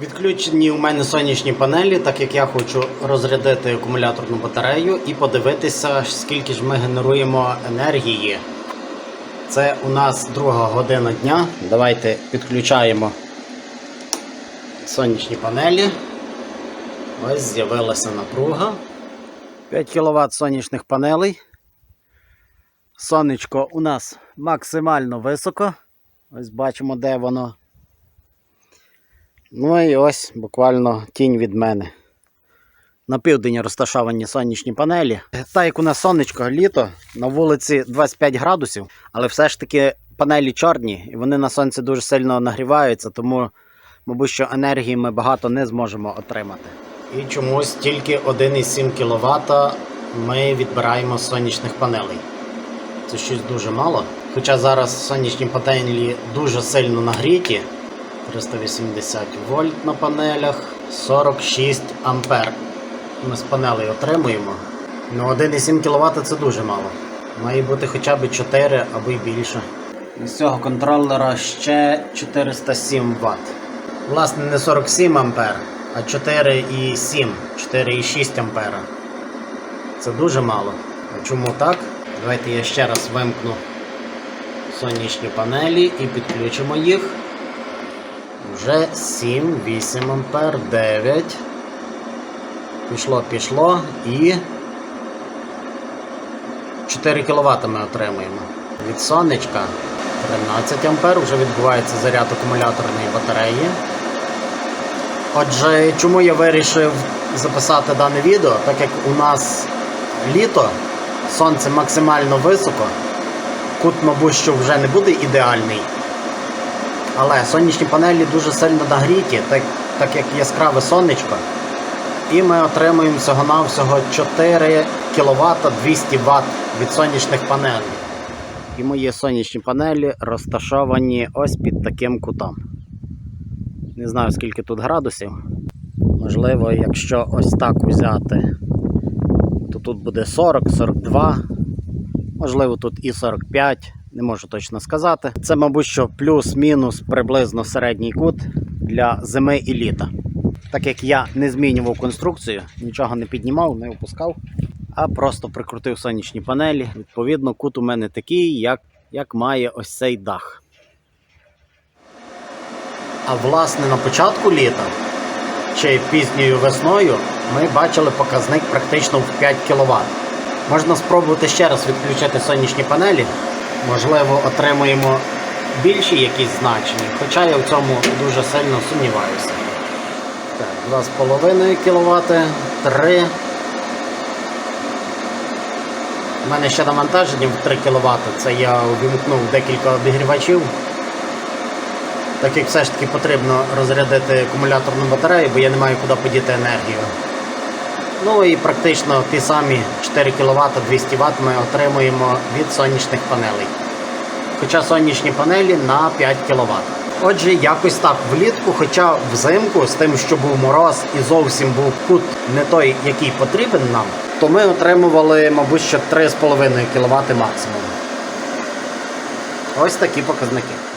Відключені у мене сонячні панелі, так як я хочу розрядити акумуляторну батарею і подивитися, скільки ж ми генеруємо енергії. Це у нас друга година дня. Давайте підключаємо сонячні панелі. Ось з'явилася напруга. 5 кВт сонячних панелей. Сонечко у нас максимально високо. Ось бачимо, де воно. Ну і ось буквально тінь від мене. На південь розташовані сонячні панелі. Так як у нас сонечко літо, на вулиці 25 градусів, але все ж таки панелі чорні, і вони на сонці дуже сильно нагріваються, тому, мабуть, що енергії ми багато не зможемо отримати. І чомусь тільки 1,7 кВт ми відбираємо з сонячних панелей. Це щось дуже мало. Хоча зараз сонячні панелі дуже сильно нагріті. 380 вольт на панелях, 46 ампер. Ми з панелей отримуємо. Ну 1,7 кВт це дуже мало. Має бути хоча б 4 або й більше. З цього контролера ще 407 Вт. Власне, не 47 ампер, а 4,7, 4,6 ампера. Це дуже мало. А чому так? Давайте я ще раз вимкну сонячні панелі і підключимо їх. Вже 7, 8 ампер, 9. Пішло, пішло і 4 кВт ми отримуємо. Від сонечка 13 ампер, вже відбувається заряд акумуляторної батареї. Отже, чому я вирішив записати дане відео? Так як у нас літо, сонце максимально високо, кут, мабуть, що вже не буде ідеальний. Але сонячні панелі дуже сильно нагріті, так, так як яскраве сонечко. І ми отримуємо всього-навсього 4 кВт 200 Вт від сонячних панелей. І мої сонячні панелі розташовані ось під таким кутом. Не знаю скільки тут градусів. Можливо, якщо ось так взяти, то тут буде 40-42. Можливо, тут і 45, не можу точно сказати. Це, мабуть, що плюс-мінус приблизно середній кут для зими і літа. Так як я не змінював конструкцію, нічого не піднімав, не опускав, а просто прикрутив сонячні панелі. Відповідно, кут у мене такий, як, як має ось цей дах. А власне на початку літа чи пізньою весною ми бачили показник практично в 5 кВт. Можна спробувати ще раз відключити сонячні панелі. Можливо, отримуємо більші якісь значення, хоча я в цьому дуже сильно сумніваюся. Так, 2,5 кВт, 3. У мене ще навантаження в 3 кВт. Це я увімкнув декілька обігрівачів. Так як все ж таки потрібно розрядити акумуляторну батарею, бо я не маю куди подіти енергію. Ну і практично ті самі 4 кВт 200 Вт ми отримуємо від сонячних панелей. Хоча сонячні панелі на 5 кВт. Отже, якось так влітку, хоча взимку з тим, що був мороз і зовсім був кут не той, який потрібен нам, то ми отримували, мабуть, що 3,5 кВт максимум. Ось такі показники.